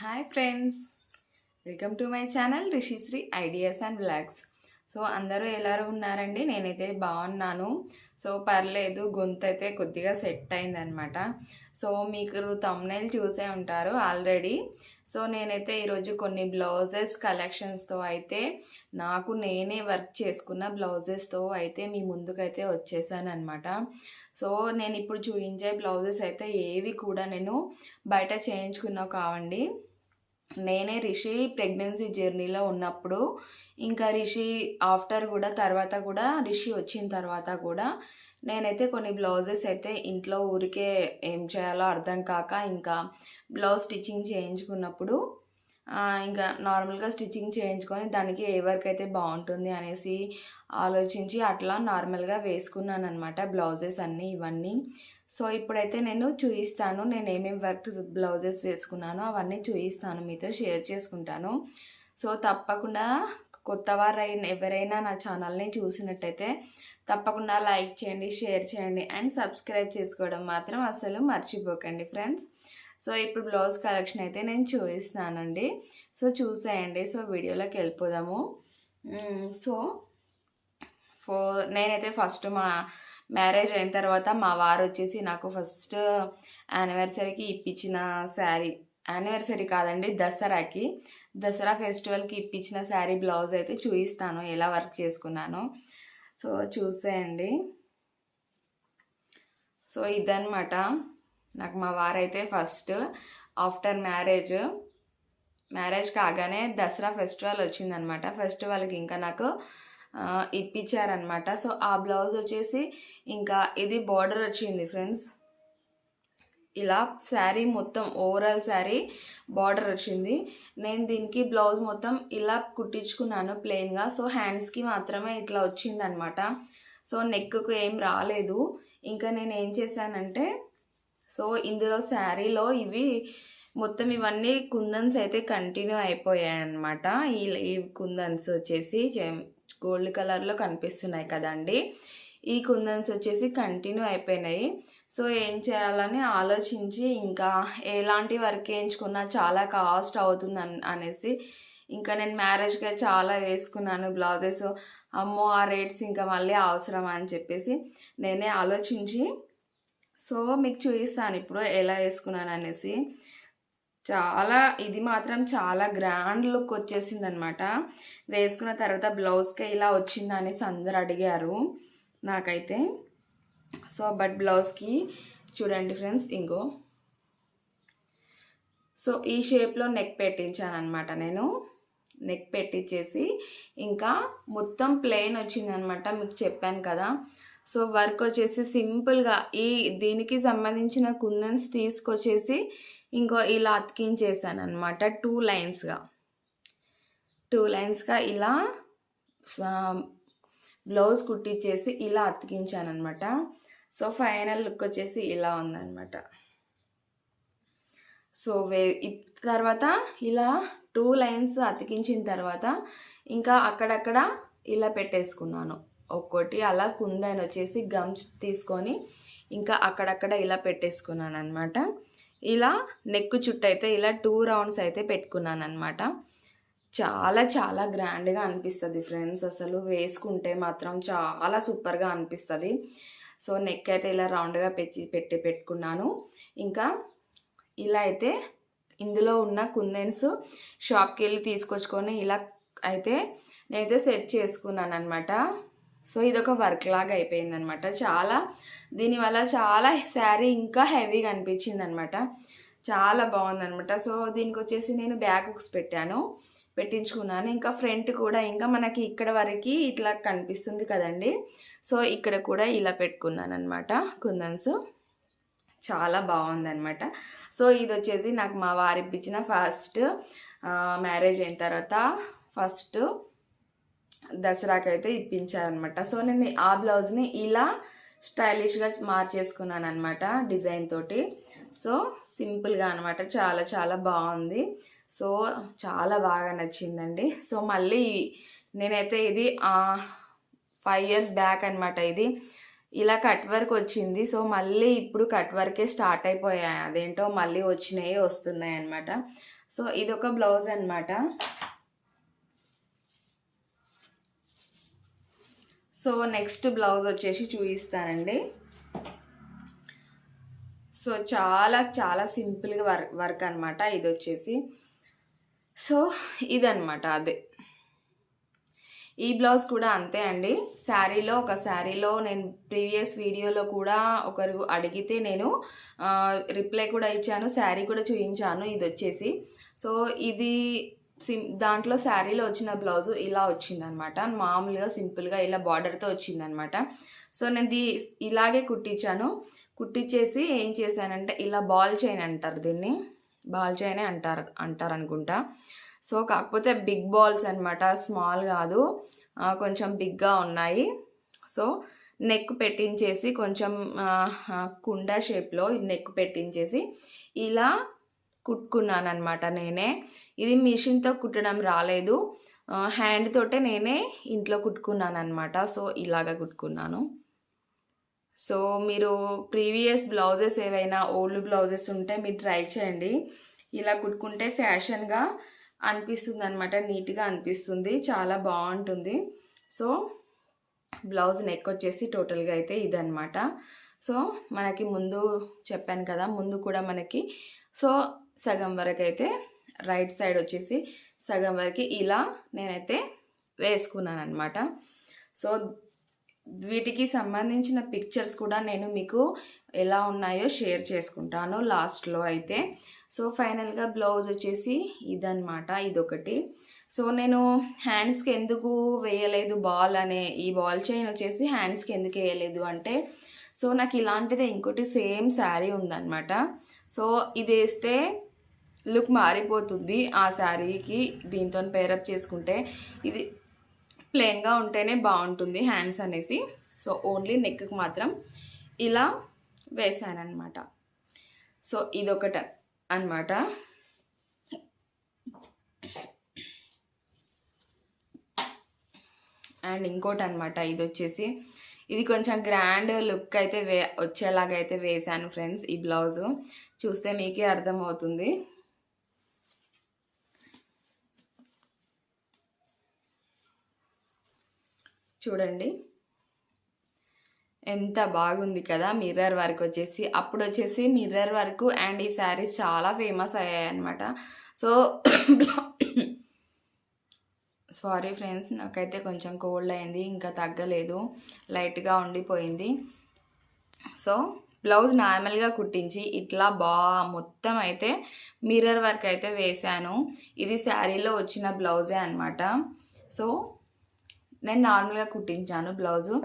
Hi friends. Welcome to my channel Rishisri ideas and blogs so అందరూ ఎలా ఉన్నారండి? నేనైతే బాగున్నాను. సో పర్లేదు గొంతు అయితే కొద్దిగా సెట్ అయిందనమాట సో మీకు తమ్నైల్ చూసే ఉంటారు ఆల్రెడీ. సో నేనైతే ఈరోజు కొన్ని బ్లౌజెస్ కలెక్షన్స్తో అయితే నాకు నేనే వర్క్ చేసుకున్న బ్లౌజెస్తో అయితే మీ ముందుకైతే వచ్చేసాను అనమాట సో నేను ఇప్పుడు చూపించే బ్లౌజెస్ అయితే ఏవి కూడా నేను బయట చేయించుకున్నావు కావండి. నేనే రిషి ప్రెగ్నెన్సీ జర్నీలో ఉన్నప్పుడు ఇంకా రిషి ఆఫ్టర్ కూడా తర్వాత కూడా రిషి వచ్చిన తర్వాత కూడా నేనైతే కొన్ని బ్లౌజెస్ అయితే ఇంట్లో ఊరికే ఏం చేయాలో అర్థం కాక ఇంకా బ్లౌజ్ స్టిచ్చింగ్ చేయించుకున్నప్పుడు ఇంకా నార్మల్గా స్టిచ్చింగ్ చేయించుకొని దానికి ఏ వర్క్ అయితే బాగుంటుంది అనేసి ఆలోచించి అట్లా నార్మల్గా వేసుకున్నాను అనమాట బ్లౌజెస్ అన్నీ ఇవన్నీ. సో ఇప్పుడైతే నేను చూపిస్తాను నేను ఏమేమి వర్క్ బ్లౌజెస్ వేసుకున్నానో అవన్నీ చూపిస్తాను మీతో షేర్ చేసుకుంటాను. సో తప్పకుండా కొత్త వారైన ఎవరైనా నా ఛానల్ని చూసినట్టయితే తప్పకుండా లైక్ చేయండి షేర్ చేయండి అండ్ సబ్స్క్రైబ్ చేసుకోవడం మాత్రం అస్సలు మర్చిపోకండి ఫ్రెండ్స్. సో ఇప్పుడు బ్లౌజ్ కలెక్షన్ అయితే నేను చూపిస్తానండి సో చూసేయండి. సో వీడియోలోకి వెళ్ళిపోదాము. సో ఫో నేనైతే ఫస్ట్ మా మ్యారేజ్ అయిన తర్వాత మా వారు వచ్చేసి నాకు ఫస్ట్ యానివర్సరీకి ఇప్పించిన శారీ యానివర్సరీ కాదండి దసరాకి దసరా ఫెస్టివల్కి ఇప్పించిన శారీ బ్లౌజ్ అయితే చూపిస్తాను. ఎలా వర్క్ చేసుకున్నాను. సో చూసేయండి. సో ఇదన్నమాట. నాకు మా వారైతే ఫస్ట్ ఆఫ్టర్ మ్యారేజ్. మ్యారేజ్ కాగానే దసరా ఫెస్టివల్ వచ్చిందనమాట. ఫెస్టివల్కి ఇంకా నాకు ఇప్పించారనమాట సో ఆ బ్లౌజ్ వచ్చేసి ఇంకా ఇది బార్డర్ వచ్చింది ఫ్రెండ్స్. ఇలా శారీ మొత్తం ఓవరాల్ శారీ బార్డర్ వచ్చింది. నేను దీనికి బ్లౌజ్ మొత్తం ఇలా కుట్టించుకున్నాను ప్లెయిన్గా. సో హ్యాండ్స్కి మాత్రమే ఇట్లా వచ్చిందనమాట. సో నెక్కు ఏం రాలేదు. ఇంకా నేను ఏం చేశానంటే సో ఇందులో శారీలో ఇవి మొత్తం ఇవన్నీ కుందన్స్ అయితే కంటిన్యూ అయిపోయాయి అనమాట ఈ ఈ కుందన్స్ వచ్చేసి గోల్డ్ కలర్లో కనిపిస్తున్నాయి కదండి. ఈ కుందన్స్ వచ్చేసి కంటిన్యూ అయిపోయినాయి. సో ఏం చేయాలని ఆలోచించి ఇంకా ఎలాంటి వర్క్ వేయించుకున్నా చాలా కాస్ట్ అవుతుంది అనేసి ఇంకా నేను మ్యారేజ్గా చాలా వేసుకున్నాను బ్లౌజెస్. అమ్మో ఆ రేట్స్ ఇంకా మళ్ళీ అవసరమా అని చెప్పేసి నేనే ఆలోచించి సో మీకు చూపిస్తాను ఇప్పుడు ఎలా వేసుకున్నాను అనేసి. చాలా ఇది మాత్రం చాలా గ్రాండ్ లుక్ వచ్చేసింది అనమాట వేసుకున్న తర్వాత బ్లౌజ్కి ఇలా వచ్చింది అనేసి అందరు అడిగారు నాకైతే. సో బట్ బ్లౌజ్కి చూడండి ఫ్రెండ్స్ ఇంకో. సో ఈ షేప్లో నెక్ పెట్టించాను అనమాట నేను. నెక్ పెట్టించేసి ఇంకా మొత్తం ప్లెయిన్ వచ్చిందనమాట మీకు చెప్పాను కదా. సో వర్క్ వచ్చేసి సింపుల్గా ఈ దీనికి సంబంధించిన కుందన్స్ తీసుకొచ్చేసి ఇంకో ఇలా అతికించేసాను అనమాట టూ లైన్స్గా. టూ లైన్స్గా ఇలా బ్లౌజ్ కుట్టించేసి ఇలా అతికించాను అనమాట సో ఫైనల్ లుక్ వచ్చేసి ఇలా ఉందన్నమాట. సో వే తర్వాత ఇలా టూ లైన్స్ అతికించిన తర్వాత ఇంకా అక్కడక్కడ ఇలా పెట్టేసుకున్నాను. ఒక్కోటి అలా కుందని వచ్చేసి గమ్స్ తీసుకొని ఇంకా అక్కడక్కడ ఇలా పెట్టేసుకున్నాను అనమాట ఇలా నెక్ చుట్టూ అయితే ఇలా టూ రౌండ్స్ అయితే పెట్టుకున్నాను అనమాట చాలా చాలా గ్రాండ్గా అనిపిస్తుంది ఫ్రెండ్స్. అసలు వేసుకుంటే మాత్రం చాలా సూపర్గా అనిపిస్తుంది. సో నెక్ అయితే ఇలా రౌండ్గా పెట్టి పెట్టి పెట్టుకున్నాను. ఇంకా ఇలా అయితే ఇందులో ఉన్న కుందెన్స్ షాప్కి వెళ్ళి తీసుకొచ్చుకొని ఇలా అయితే నేనైతే సెట్ చేసుకున్నాను అనమాట సో ఇదొక వర్క్ లాగా అయిపోయింది అనమాట చాలా దీనివల్ల చాలా శారీ ఇంకా హెవీగా అనిపించింది అనమాట చాలా బాగుందనమాట. సో దీనికి వచ్చేసి నేను బ్యాక్ హుక్స్ పెట్టాను పెట్టించుకున్నాను. ఇంకా ఫ్రంట్ కూడా ఇంకా మనకి ఇక్కడ వరకు ఇట్లా కనిపిస్తుంది కదండి. సో ఇక్కడ కూడా ఇలా పెట్టుకున్నాను అనమాట కుందన్స్. చాలా బాగుందనమాట. సో ఇది వచ్చేసి నాకు మా వారి ఇప్పించిన ఫస్ట్ మ్యారేజ్ అయిన తర్వాత ఫస్ట్ దసరాకైతే ఇప్పించారనమాట సో నేను ఆ బ్లౌజ్ని ఇలా స్టైలిష్గా మార్చేసుకున్నాను అనమాట డిజైన్ తోటి. సో సింపుల్గా అనమాట చాలా చాలా బాగుంది. సో చాలా బాగా నచ్చిందండి. సో మళ్ళీ నేనైతే ఇది ఫైవ్ ఇయర్స్ బ్యాక్ అనమాట ఇది. ఇలా కట్ వర్క్ వచ్చింది. సో మళ్ళీ ఇప్పుడు కట్ వర్కే స్టార్ట్ అయిపోయాయి. అదేంటో మళ్ళీ వచ్చినాయి వస్తున్నాయి అనమాట సో ఇది ఒక బ్లౌజ్ అనమాట సో నెక్స్ట్ బ్లౌజ్ వచ్చేసి చూపిస్తానండి. సో చాలా చాలా సింపుల్గా వర్క్ వర్క్ అనమాట ఇది వచ్చేసి. సో ఇదనమాట అదే. ఈ బ్లౌజ్ కూడా అంతే అండి. శారీలో ఒక శారీలో నేను ప్రీవియస్ వీడియోలో కూడా ఒకరు అడిగితే నేను రిప్లై కూడా ఇచ్చాను శారీ కూడా చూపించాను ఇది వచ్చేసి. సో ఇది సిం దాంట్లో శారీలో వచ్చిన బ్లౌజ్ ఇలా వచ్చిందనమాట. మామూలుగా సింపుల్గా ఇలా బార్డర్తో వచ్చిందనమాట. సో నేను దీ ఇలాగే కుట్టించాను. కుట్టించేసి ఏం చేశానంటే ఇలా బాల్ చైన్ అంటారు దీన్ని. బాల్ చైనే అంటారు అంటారు అనుకుంటా సో కాకపోతే బిగ్ బాల్స్ అనమాట స్మాల్ కాదు. కొంచెం బిగ్గా ఉన్నాయి. సో నెక్ పెట్టించేసి కొంచెం కుండ షేప్లో నెక్ పెట్టించేసి ఇలా కుట్టుకున్నాను అనమాట నేనే. ఇది మిషన్తో కుట్టడం రాలేదు. హ్యాండ్ తోటే నేనే ఇంట్లో కుట్టుకున్నాను అనమాట సో ఇలాగ కుట్టుకున్నాను. సో మీరు ప్రీవియస్ బ్లౌజెస్ ఏవైనా ఓల్డ్ బ్లౌజెస్ ఉంటే మీరు ట్రై చేయండి. ఇలా కుట్టుకుంటే ఫ్యాషన్గా అనిపిస్తుంది అనమాట నీట్గా అనిపిస్తుంది చాలా బాగుంటుంది. సో బ్లౌజ్ నెక్ వచ్చేసి టోటల్గా అయితే ఇదనమాట సో మనకి ముందు చెప్పాను కదా ముందు కూడా మనకి. సో సగం వరకు అయితే రైట్ సైడ్ వచ్చేసి సగం వరకు ఇలా నేనైతే వేసుకున్నాను అనమాట సో వీటికి సంబంధించిన పిక్చర్స్ కూడా నేను మీకు ఎలా ఉన్నాయో షేర్ చేసుకుంటాను లాస్ట్లో అయితే. సో ఫైనల్గా బ్లౌజ్ వచ్చేసి ఇదనమాట ఇదొకటి. సో నేను హ్యాండ్స్కి ఎందుకు వేయలేదు బాల్ అనే ఈ బాల్ చైన్ వచ్చేసి హ్యాండ్స్కి ఎందుకు వేయలేదు అంటే సో నాకు ఇలాంటిదే ఇంకోటి సేమ్ శారీ ఉందన్నమాట. సో ఇది వేస్తే లుక్ మారిపోతుంది ఆ శారీకి దీంతో పేరప్ చేసుకుంటే. ఇది ప్లెయిన్గా ఉంటేనే బాగుంటుంది హ్యాండ్స్ అనేసి. సో ఓన్లీ నెక్కి మాత్రం ఇలా వేసానమాట సో ఇదొకట అనమాట అండ్ ఇంకోటి అనమాట ఇది వచ్చేసి ఇది కొంచెం గ్రాండ్ లుక్ అయితే వే వచ్చేలాగా అయితే వేసాను ఫ్రెండ్స్ ఈ బ్లౌజు చూస్తే మీకే అర్థమవుతుంది. చూడండి. ఎంత బాగుంది కదా మిర్రర్ వర్క్ వచ్చేసి. అప్పుడు వచ్చేసి మిర్రర్ వర్క్ అండ్ ఈ శారీస్ చాలా ఫేమస్ అయ్యాయి అనమాట సో సారీ ఫ్రెండ్స్ నాకైతే కొంచెం కోల్డ్ అయింది ఇంకా తగ్గలేదు లైట్గా ఉండిపోయింది. సో బ్లౌజ్ నార్మల్గా కుట్టించి ఇట్లా బా మొత్తం అయితే మిర్రర్ వర్క్ అయితే వేశాను. ఇది శారీలో వచ్చిన బ్లౌజే అనమాట సో నేను నార్మల్గా కుట్టించాను బ్లౌజు.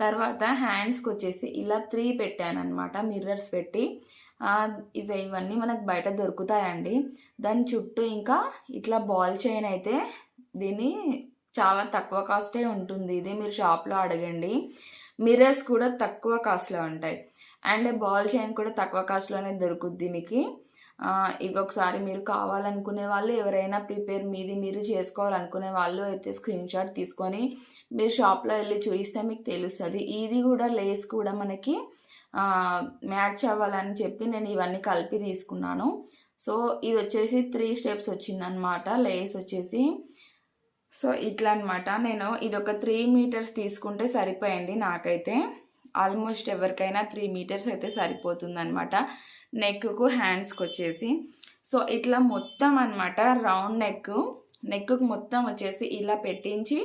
తర్వాత హ్యాండ్స్కి వచ్చేసి ఇలా త్రీ పెట్టాను అనమాట మిర్రర్స్ పెట్టి. ఇవి ఇవన్నీ మనకు బయట దొరుకుతాయండి. దాని చుట్టూ ఇంకా ఇట్లా బాల్ చైన్ అయితే దీన్ని చాలా తక్కువ కాస్టే ఉంటుంది. ఇది మీరు షాప్లో అడగండి. మిర్రర్స్ కూడా తక్కువ కాస్ట్లో ఉంటాయి. అండ్ బాల్ చైన్ కూడా తక్కువ కాస్ట్లోనే దొరుకుద్ది మీకు. ఇవి ఒకసారి మీరు కావాలనుకునే వాళ్ళు ఎవరైనా ప్రిపేర్ మీది మీరు చేసుకోవాలనుకునే వాళ్ళు అయితే స్క్రీన్ షాట్ తీసుకొని మీరు షాప్లో వెళ్ళి చూస్తే మీకు తెలుస్తుంది. ఇది కూడా లేస్ కూడా మనకి మ్యాచ్ అవ్వాలని చెప్పి నేను ఇవన్నీ కలిపి తీసుకున్నాను. సో ఇది వచ్చేసి త్రీ స్టెప్స్ వచ్చిందనమాట లేస్ వచ్చేసి. సో ఇట్లా అనమాట నేను ఇది ఒక త్రీ మీటర్స్ తీసుకుంటే సరిపోయింది నాకైతే. ఆల్మోస్ట్ ఎవరికైనా త్రీ మీటర్స్ అయితే సరిపోతుంది అనమాట నెక్కు హ్యాండ్స్కి వచ్చేసి సో ఇట్లా మొత్తం అనమాట రౌండ్ నెక్ నెక్కు మొత్తం వచ్చేసి ఇలా పెట్టించి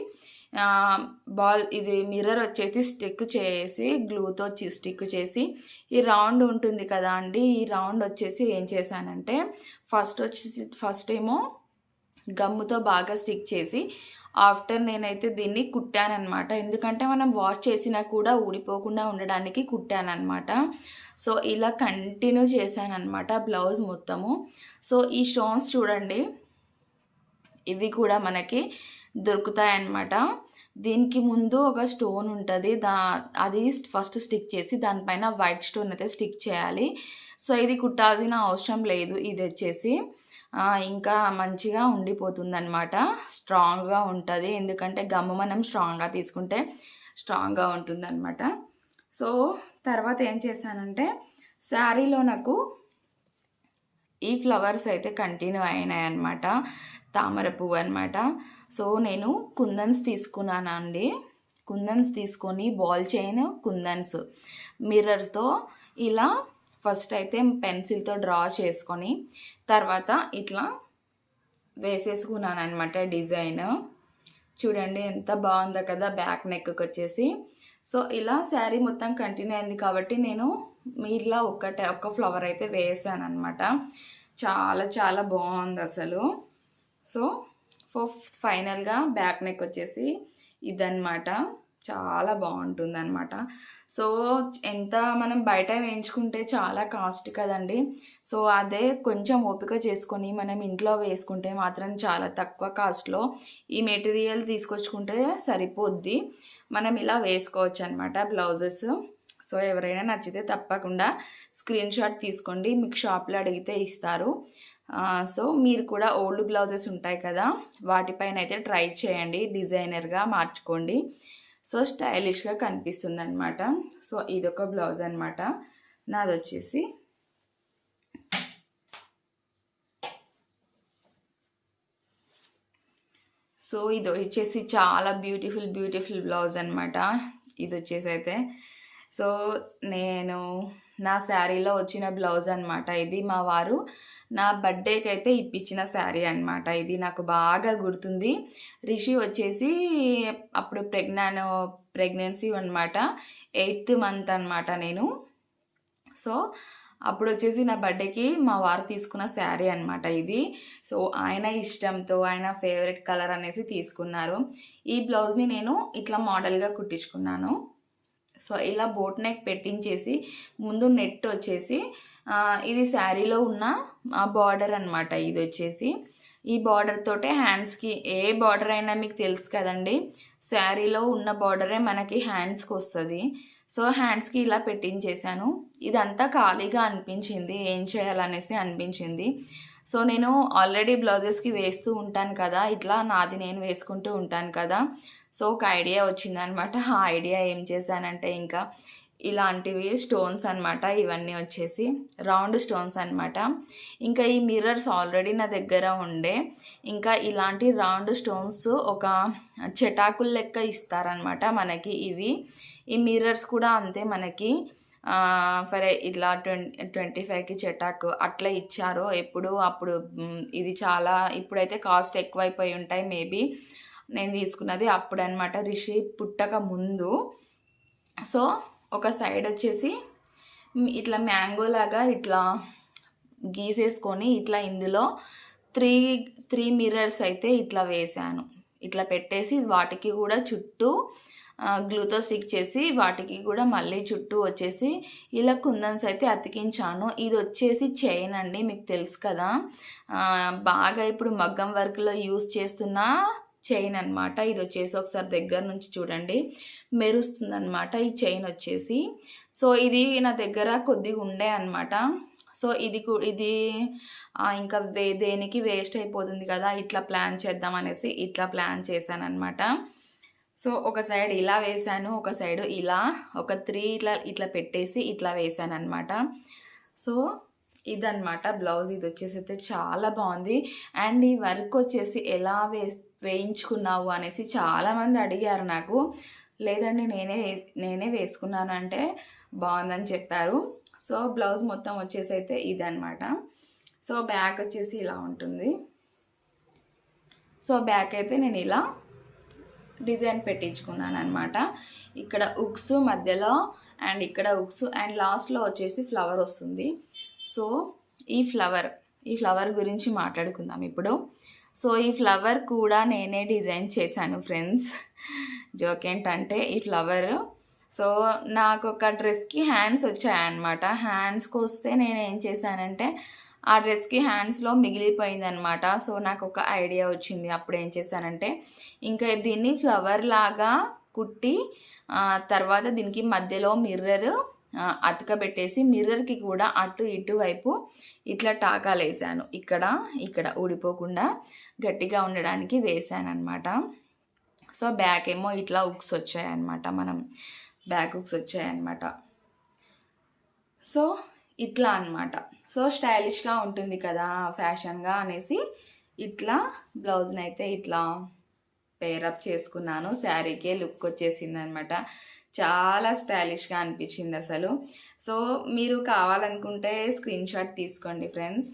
బాల్ ఇది మిర్రర్ వచ్చేసి స్టిక్ చేసి గ్లూతో స్టిక్ చేసి ఈ రౌండ్ ఉంటుంది కదా అండి ఈ రౌండ్ వచ్చేసి ఏం చేశానంటే ఫస్ట్ వచ్చేసి ఫస్ట్ ఏమో గమ్ముతో బాగా స్టిక్ చేసి ఆఫ్టర్ నేనైతే దీన్ని కుట్టానమాట ఎందుకంటే మనం వాష్ చేసినా కూడా ఊడిపోకుండా ఉండడానికి కుట్టానమాట సో ఇలా కంటిన్యూ చేశానమాట బ్లౌజ్ మొత్తము. సో ఈ స్టోన్స్ చూడండి. ఇవి కూడా మనకి దొరుకుతాయన్నమాట. దీనికి ముందు ఒక స్టోన్ ఉంటుంది. దా అది ఫస్ట్ స్టిక్ చేసి దానిపైన వైట్ స్టోన్ అయితే స్టిక్ చేయాలి. సో ఇది కుట్టాల్సిన అవసరం లేదు. ఇది వచ్చేసి ఇంకా మంచిగా ఉండిపోతుంది అనమాట స్ట్రాంగ్గా ఉంటుంది. ఎందుకంటే గమ్ము మనం స్ట్రాంగ్గా తీసుకుంటే స్ట్రాంగ్గా ఉంటుంది అనమాట సో తర్వాత ఏం చేశానంటే శారీలో నాకు ఈ ఫ్లవర్స్ అయితే కంటిన్యూ అయినాయి అనమాట తామర పువ్వు అనమాట సో నేను కుందన్స్ తీసుకున్నానండి. కుందన్స్ తీసుకొని బాల్ చైన్ కుందన్స్ మిర్రర్తో ఇలా ఫస్ట్ అయితే పెన్సిల్తో డ్రా చేసుకొని తర్వాత ఇట్లా వేసేసుకున్నాను అనమాట డిజైన్. చూడండి ఎంత బాగుందో కదా బ్యాక్ నెక్కి వచ్చేసి సో ఇలా శారీ మొత్తం కంటిన్యూ అయింది కాబట్టి నేను ఇట్లా ఒక్కటే ఒక్క ఫ్లవర్ అయితే వేసాను అనమాట చాలా చాలా బాగుంది అసలు. సో ఫో ఫైనల్గా బ్యాక్ నెక్ వచ్చేసి ఇదన్నమాట. చాలా బాగుంటుంది అనమాట సో ఎంత మనం బయట వేయించుకుంటే చాలా కాస్ట్ కదండి. సో అదే కొంచెం ఓపిక చేసుకొని మనం ఇంట్లో వేసుకుంటే మాత్రం చాలా తక్కువ కాస్ట్లో ఈ మెటీరియల్ తీసుకొచ్చుకుంటే సరిపోద్ది. మనం ఇలా వేసుకోవచ్చు అనమాట బ్లౌజెస్. సో ఎవరైనా నచ్చితే తప్పకుండా స్క్రీన్ షాట్ తీసుకోండి మీకు షాప్లో అడిగితే ఇస్తారు. సో మీరు కూడా ఓల్డ్ బ్లౌజెస్ ఉంటాయి కదా వాటిపైన అయితే ట్రై చేయండి డిజైనర్గా మార్చుకోండి. సో స్టైలిష్గా కనిపిస్తుంది అనమాట సో ఇదొక బ్లౌజ్ అనమాట నాది వచ్చేసి సో ఇది వచ్చేసి చాలా బ్యూటిఫుల్ బ్యూటిఫుల్ బ్లౌజ్ అనమాట ఇది వచ్చేసి అయితే సో నేను నా శారీలో వచ్చిన బ్లౌజ్ అనమాట ఇది మా వారు. నా బర్త్డేకి అయితే ఇప్పించిన శారీ అనమాట ఇది. నాకు బాగా గుర్తుంది. రిషి వచ్చేసి అప్పుడు ప్రెగ్నాన్ ప్రెగ్నెన్సీ అనమాట ఎయిత్ మంత్ అనమాట నేను. సో అప్పుడు వచ్చేసి నా బర్త్డేకి మా వారు తీసుకున్న శారీ అనమాట ఇది. సో ఆయన ఇష్టంతో ఆయన ఫేవరెట్ కలర్ అనేసి తీసుకున్నారు. ఈ బ్లౌజ్ని నేను ఇట్లా మోడల్గా కుట్టించుకున్నాను. సో ఇలా బోట్ నెక్ పెట్టించేసి ముందు నెట్ వచ్చేసి ఇది శారీలో ఉన్న బార్డర్ అనమాట ఇది వచ్చేసి. ఈ బార్డర్ తోటే హ్యాండ్స్కి ఏ బార్డర్ అయినా మీకు తెలుసు కదండి శారీలో ఉన్న బార్డరే మనకి హ్యాండ్స్కి వస్తుంది. సో హ్యాండ్స్కి ఇలా పెట్టించేసాను ఇదంతా ఖాళీగా అనిపించింది ఏం చేయాలనేసి అనిపించింది. సో నేను ఆల్రెడీ బ్లౌజెస్కి వేస్తూ ఉంటాను కదా ఇట్లా నాది నేను వేసుకుంటూ ఉంటాను కదా. సో ఒక ఐడియా వచ్చిందనమాట. ఆ ఐడియా ఏం చేశానంటే ఇంకా ఇలాంటివి స్టోన్స్ అనమాట ఇవన్నీ వచ్చేసి రౌండ్ స్టోన్స్ అనమాట. ఇంకా ఈ మిర్రర్స్ ఆల్రెడీ నా దగ్గర ఉండే. ఇంకా ఇలాంటి రౌండ్ స్టోన్స్ ఒక చెటాకుల లెక్క ఇస్తారనమాట మనకి ఇవి. ఈ మిర్రర్స్ కూడా అంతే మనకి ఫర్ ఇట్లా ట్వంటీ ట్వంటీ ఫైవ్కి చెటాకు అట్లా ఇచ్చారు ఎప్పుడు అప్పుడు ఇది చాలా ఇప్పుడైతే కాస్ట్ ఎక్కువైపోయి ఉంటాయి మేబీ. నేను తీసుకున్నది అప్పుడు అనమాట రిషి పుట్టక ముందు. సో ఒక సైడ్ వచ్చేసి ఇట్లా మ్యాంగో లాగా ఇట్లా గీసేసుకొని ఇట్లా ఇందులో త్రీ త్రీ మిర్రర్స్ అయితే ఇట్లా వేసాను ఇట్లా పెట్టేసి వాటికి కూడా చుట్టూ గ్లూతో స్టిక్ చేసి వాటికి కూడా మళ్ళీ చుట్టూ వచ్చేసి ఇలా కుందన్స్ అయితే అతికించాను. ఇది వచ్చేసి చైన్ అండి మీకు తెలుసు కదా. బాగా ఇప్పుడు మగ్గం వర్క్లో యూస్ చేస్తున్న చైన్ అనమాట ఇది వచ్చేసి ఒకసారి దగ్గర నుంచి చూడండి. మెరుస్తుంది అనమాట ఈ చైన్ వచ్చేసి. సో ఇది నా దగ్గర కొద్దిగా ఉండే అనమాట సో ఇది ఇది ఇంకా వే దేనికి వేస్ట్ అయిపోతుంది కదా ఇట్లా ప్లాన్ చేద్దాం అనేసి ఇట్లా ప్లాన్ చేశాను అనమాట సో ఒక సైడ్ ఇలా వేసాను ఒక సైడ్ ఇలా ఒక త్రీ ఇట్లా ఇట్లా పెట్టేసి ఇట్లా వేసాను అనమాట సో ఇదనమాట బ్లౌజ్. ఇది వచ్చేసి అయితే చాలా బాగుంది. అండ్ ఈ వర్క్ వచ్చేసి ఎలా వే వేయించుకున్నావు అనేసి చాలామంది అడిగారు నాకు. లేదండి నేనే నేనే వేసుకున్నాను అంటే బాగుందని చెప్పారు. సో బ్లౌజ్ మొత్తం వచ్చేసి అయితే ఇదనమాట సో బ్యాక్ వచ్చేసి ఇలా ఉంటుంది. సో బ్యాక్ అయితే నేను ఇలా డిజైన్ పెట్టించుకున్నాను అనమాట ఇక్కడ ఉక్స్ మధ్యలో అండ్ ఇక్కడ ఉక్స్ అండ్ లాస్ట్లో వచ్చేసి ఫ్లవర్ వస్తుంది. సో ఈ ఫ్లవర్ ఈ ఫ్లవర్ గురించి మాట్లాడుకుందాం ఇప్పుడు. సో ఈ ఫ్లవర్ కూడా నేనే డిజైన్ చేశాను ఫ్రెండ్స్. జోక్ ఏంటంటే ఈ ఫ్లవర్. సో నాకు ఒక డ్రెస్కి హ్యాండ్స్ వచ్చాయన్నమాట. హ్యాండ్స్కి వస్తే నేను ఏం చేశానంటే ఆ డ్రెస్కి హ్యాండ్స్లో మిగిలిపోయిందనమాట సో నాకు ఒక ఐడియా వచ్చింది. అప్పుడు ఏం చేశానంటే ఇంకా దీన్ని ఫ్లవర్ లాగా కుట్టి తర్వాత దీనికి మధ్యలో మిర్రర్ అతకబెట్టేసి మిర్రర్కి కూడా అటు ఇటు వైపు ఇట్లా టాకాలు వేసాను ఇక్కడ ఇక్కడ ఊడిపోకుండా గట్టిగా ఉండడానికి వేసాను అనమాట సో బ్యాక్ ఏమో ఇట్లా ఉక్స్ వచ్చాయన్నమాట మనం. బ్యాక్ ఉక్స్ వచ్చాయన్నమాట. సో ఇట్లా అన్నమాట. సో స్టైలిష్గా ఉంటుంది కదా ఫ్యాషన్గా అనేసి ఇట్లా బ్లౌజ్ని అయితే ఇట్లా పేరప్ చేసుకున్నాను. శారీకే లుక్ వచ్చేసింది అనమాట చాలా స్టైలిష్గా అనిపించింది అసలు. సో మీరు కావాలనుకుంటే స్క్రీన్ షాట్ తీసుకోండి ఫ్రెండ్స్.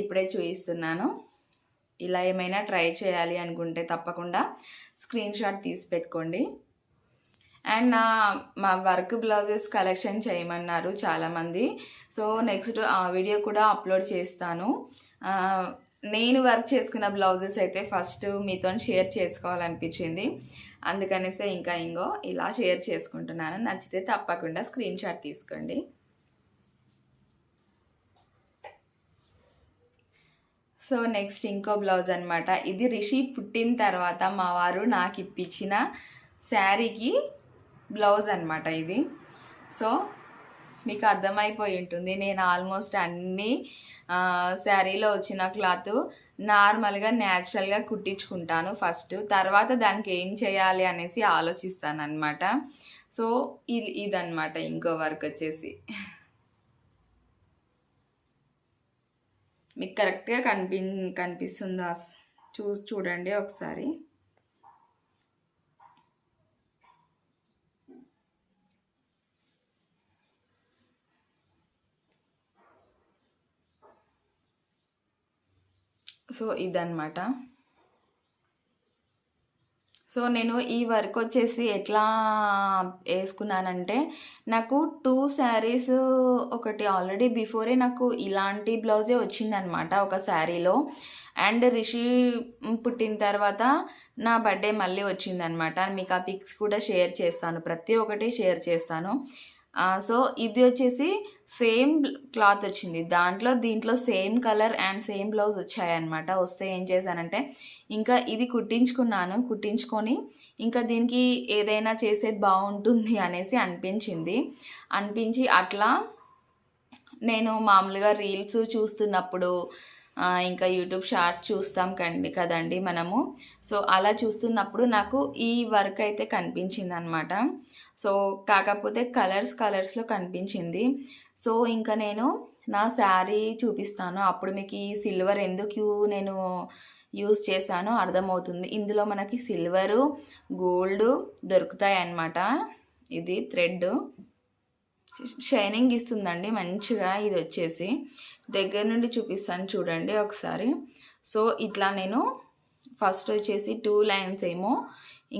ఇప్పుడే చూపిస్తున్నాను ఇలా ఏమైనా ట్రై చేయాలి అనుకుంటే తప్పకుండా స్క్రీన్ షాట్ తీసి పెట్టుకోండి. అండ్ నా మా వర్క్ బ్లౌజెస్ కలెక్షన్ చేయమన్నారు చాలామంది. సో నెక్స్ట్ ఆ వీడియో కూడా అప్లోడ్ చేస్తాను. నేను వర్క్ చేసుకున్న బ్లౌజెస్ అయితే ఫస్ట్ మీతో షేర్ చేసుకోవాలనిపించింది. అందుకనేసే ఇంకా ఇంగో ఇలా షేర్ చేసుకుంటున్నాను. నచ్చితే తప్పకుండా స్క్రీన్ షాట్ తీసుకోండి. సో నెక్స్ట్ ఇంకో బ్లౌజ్ అనమాట ఇది రిషి పుట్టిన తర్వాత మా వారు నాకు ఇప్పించిన శారీకి బ్లౌజ్ అనమాట ఇది. సో మీకు అర్థమైపోయి ఉంటుంది. నేను ఆల్మోస్ట్ అన్నీ శారీలో వచ్చిన క్లాత్ నార్మల్గా న్యాచురల్గా కుట్టించుకుంటాను ఫస్ట్. తర్వాత దానికి ఏం చేయాలి అనేసి ఆలోచిస్తాను అనమాట సో ఇది ఇదనమాట ఇంకో వర్క్ వచ్చేసి. మీకు కరెక్ట్గా కనిపి కనిపిస్తుందా? చూ చూడండి ఒకసారి. సో ఇదన్నమాట. సో నేను ఈ వర్క్ వచ్చేసి ఎట్లా వేసుకున్నానంటే నాకు టూ శారీస్ ఒకటి ఆల్రెడీ బిఫోరే నాకు ఇలాంటి బ్లౌజే వచ్చిందనమాట ఒక శారీలో. అండ్ రిషి పుట్టిన తర్వాత నా బర్త్డే మళ్ళీ వచ్చిందనమాట మీకు ఆ పిక్స్ కూడా షేర్ చేస్తాను ప్రతి ఒక్కటి షేర్ చేస్తాను. సో ఇది వచ్చేసి సేమ్ క్లాత్ వచ్చింది. దాంట్లో దీంట్లో same colour and same blouse వచ్చాయన్నమాట. వస్తే ఏం చేశానంటే ఇంకా ఇది కుట్టించుకున్నాను. కుట్టించుకొని ఇంకా దీనికి ఏదైనా చేస్తే బాగుంటుంది అనేసి అనిపించింది. అనిపించి అట్లా నేను మామూలుగా రీల్స్ చూస్తున్నప్పుడు ఇంకా యూట్యూబ్ షార్ట్ చూస్తాం కండి కదండి మనము. సో అలా చూస్తున్నప్పుడు నాకు ఈ వర్క్ అయితే కనిపించింది అనమాట సో కాకపోతే కలర్స్ కలర్స్లో కనిపించింది. సో ఇంకా నేను నా శారీ చూపిస్తాను. అప్పుడు మీకు ఈ సిల్వర్ ఎందుకు నేను యూస్ చేశానో అర్థమవుతుంది. ఇందులో మనకి సిల్వరు గోల్డ్ దొరుకుతాయి అన్నమాట ఇది థ్రెడ్ షైనింగ్ ఇస్తుందండి మంచిగా ఇది వచ్చేసి. దగ్గర నుండి చూపిస్తాను చూడండి ఒకసారి. సో ఇట్లా నేను ఫస్ట్ వచ్చేసి టూ లైన్స్ ఏమో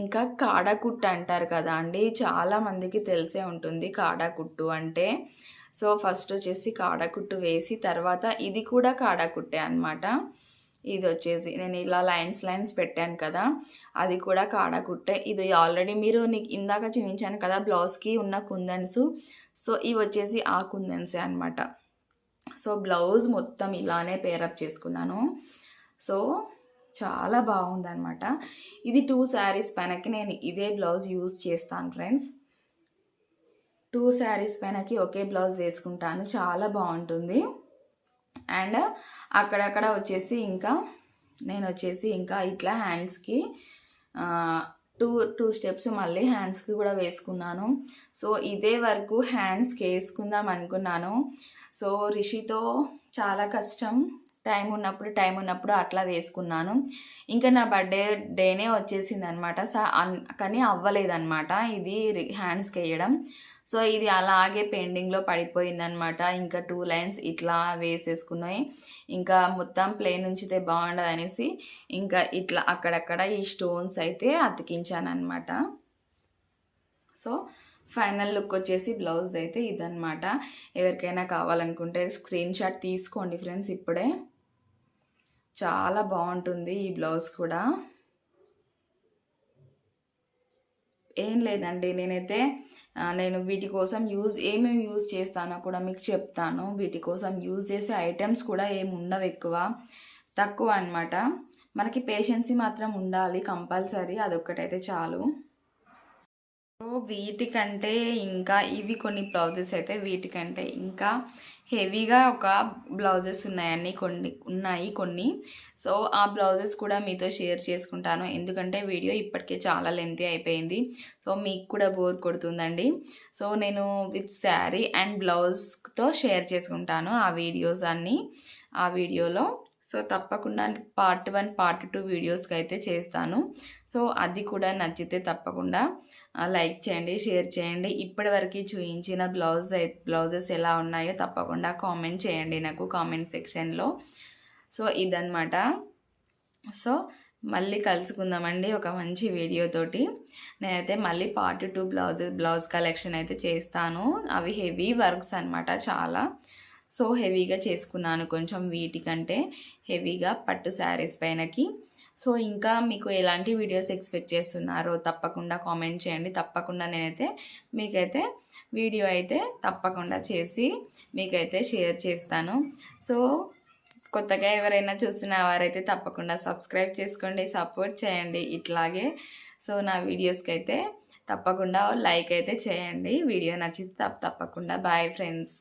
ఇంకా కాడకుట్టు అంటారు కదా అండి చాలా మందికి తెలిసే ఉంటుంది కాడకుట్టు అంటే. సో ఫస్ట్ వచ్చేసి కాడకుట్టు వేసి తర్వాత ఇది కూడా కాడకుట్టే అనమాట ఇది వచ్చేసి నేను ఇలా లైన్స్ లైన్స్ పెట్టాను కదా అది కూడా కాడకుట్టే ఇది ఆల్రెడీ మీరు నీకు ఇందాక చూపించాను కదా బ్లౌజ్కి ఉన్న కుందన్స్. సో ఇవి వచ్చేసి ఆ కుందన్సే అనమాట సో బ్లౌజ్ మొత్తం ఇలానే పేరప్ చేసుకున్నాను. సో చాలా బాగుందన్నమాట. ఇది టూ శారీస్ పైనకి నేను ఇదే బ్లౌజ్ యూజ్ చేస్తాను ఫ్రెండ్స్. టూ శారీస్ పైనకి ఒకే బ్లౌజ్ వేసుకుంటాను. చాలా బాగుంటుంది. అండ్ అక్కడక్కడ వచ్చేసి ఇంకా నేను వచ్చేసి ఇంకా ఇట్లా హ్యాండ్స్కి టూ టూ స్టెప్స్ మళ్ళీ హ్యాండ్స్కి కూడా వేసుకున్నాను. సో ఇదే వరకు హ్యాండ్స్కి వేసుకుందాం అనుకున్నాను. సో రిషితో చాలా కష్టం. టైం ఉన్నప్పుడు టైం ఉన్నప్పుడు అట్లా వేసుకున్నాను. ఇంకా నా బర్త్డే డేనే వచ్చేసింది అనమాట కానీ అవ్వలేదన్నమాట ఇది రి- హ్యాండ్స్కి వేయడం. సో ఇది అలాగే పెండింగ్లో పడిపోయిందనమాట ఇంకా టూ లైన్స్ ఇట్లా వేసేసుకున్నాయి. ఇంకా మొత్తం ప్లేన్ ఉంచితే బాగుండదు అనేసి ఇంకా ఇట్లా అక్కడక్కడ ఈ స్టోన్స్ అయితే అతికించాను అనమాట సో ఫైనల్ లుక్ వచ్చేసి బ్లౌజ్ అయితే ఇదనమాట ఎవరికైనా కావాలనుకుంటే స్క్రీన్ షాట్ తీసుకోండి ఫ్రెండ్స్ ఇప్పుడే. చాలా బాగుంటుంది ఈ బ్లౌజ్ కూడా. ఏం లేదండి నేనైతే నేను వీటి కోసం యూజ్ ఏమేమి యూజ్ చేస్తానో కూడా మీకు చెప్తాను. వీటి కోసం యూజ్ చేసే ఐటమ్స్ కూడా ఏమి ఉండవు ఎక్కువ. తక్కువ అన్నమాట. మనకి పేషెన్సీ మాత్రం ఉండాలి కంపల్సరీ. అదొక్కటైతే చాలు. సో వీటికంటే ఇంకా ఇవి కొన్ని బ్లౌజెస్ అయితే వీటికంటే ఇంకా హెవీగా ఒక బ్లౌజెస్ ఉన్నాయని కొన్ని ఉన్నాయి కొన్ని. సో ఆ బ్లౌజెస్ కూడా మీతో షేర్ చేసుకుంటాను. ఎందుకంటే వీడియో ఇప్పటికే చాలా లెంతీ అయిపోయింది. సో మీకు కూడా బోర్ కొడుతుందండి. సో నేను విత్ శారీ అండ్ బ్లౌజ్తో షేర్ చేసుకుంటాను ఆ వీడియోస్ అన్నీ. ఆ వీడియోలో సో తప్పకుండా పార్ట్ వన్ పార్ట్ టూ వీడియోస్కి అయితే చేస్తాను. సో అది కూడా నచ్చితే తప్పకుండా లైక్ చేయండి షేర్ చేయండి. ఇప్పటివరకు చూయించిన బ్లౌజ్ బ్లౌజెస్ ఎలా ఉన్నాయో తప్పకుండా కామెంట్ చేయండి నాకు కామెంట్ సెక్షన్లో సో ఇదన్నమాట. సో మళ్ళీ కలుసుకుందామండి ఒక మంచి వీడియోతోటి నేనైతే మళ్ళీ part two blouses blouse collection అయితే చేస్తాను. అవి హెవీ వర్క్స్ అనమాట చాలా. సో హెవీగా చేసుకున్నాను కొంచెం వీటికంటే హెవీగా పట్టు శారీస్ పైనకి. సో ఇంకా మీకు ఎలాంటి వీడియోస్ ఎక్స్పెక్ట్ చేస్తున్నారో తప్పకుండా కామెంట్ చేయండి. తప్పకుండా నేనైతే మీకైతే వీడియో అయితే తప్పకుండా చేసి మీకైతే షేర్ చేస్తాను. సో కొత్తగా ఎవరైనా చూస్తున్న వారైతే తప్పకుండా సబ్స్క్రైబ్ చేసుకోండి సపోర్ట్ చేయండి. ఇట్లాగే సో నా వీడియోస్కి అయితే తప్పకుండా లైక్ అయితే చేయండి. వీడియో నచ్చితే తప్పకుండా. Bye friends.